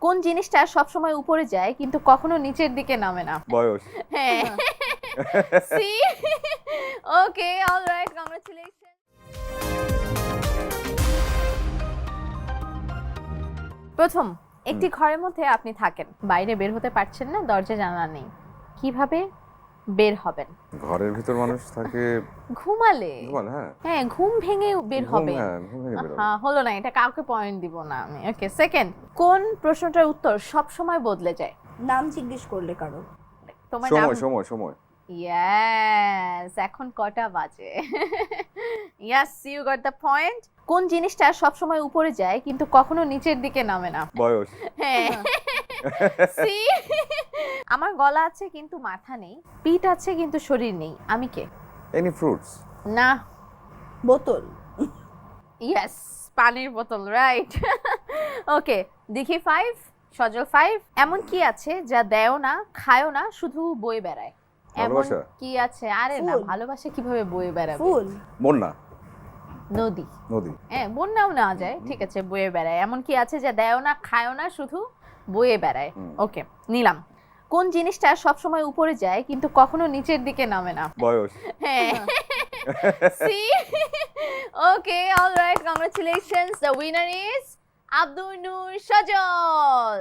কোন জিনিসটা সব সময় উপরে যায় কিন্তু কখনো নিচের দিকে নামে না? বয়স। হ্যাঁ। সি ওকে অলরাইট কংগ্রাচুলেশন প্রথম একটি ঘরের মধ্যে আপনি থাকেন। বাইরে বের হতে পারছেন না দরজা জানা নেই। কীভাবে? বের হবেন। ঘরের ভিতর মানুষ থাকে। ঘুমালে? হ্যাঁ। হ্যাঁ ঘুম ভেঙে বের হবে। হ্যাঁ হলো না এটা কাউকে পয়েন্ট দিব না আমি। ওকে সেকেন্ড কোন প্রশ্নটার উত্তর সব সময় বদলে যায়? নাম জিজ্ঞেস করলে কারও। তোমার নাম? সময় সময়। সময় ইয়েস এখন কটা বাজে? Yes you got the point কোন জিনিসটা সব সময় উপরে যায় কিন্তু কখনো নিচের দিকে নামে না? বয়স। হ্যাঁ। সি আমার গলা আছে কিন্তু মাথা নেই পিঠ আছে কিন্তু শরীর নেই। আমি কে? এনি ফ্রুটস না। বোতল। ইয়েস পানির বোতল রাইট ওকে দেখি ফাইভ সজল ফাইভ এমন কি আছে যা দেও না খায়ও না শুধু বয়ে বেড়ায়? এমন কি আছে? আরে না। ভালোবাসা কীভাবে বয়ে বেড়াবে? ফুল। বন্যা। নদী। নদী। হ্যাঁ বন্যাও না যায় ঠিক আছে বয়ে বেড়ায়। এমন কি আছে যা দেও না খায়ও না শুধু বয়ে বেড়ায়? ওকে নিলাম। কোন জিনিসটা সব সময় উপরে যায় কিন্তু কখনো নিচের দিকে নামে না। বয়স। হ্যাঁ। See okay alright congratulations the winner is Abdul Noor Sajal.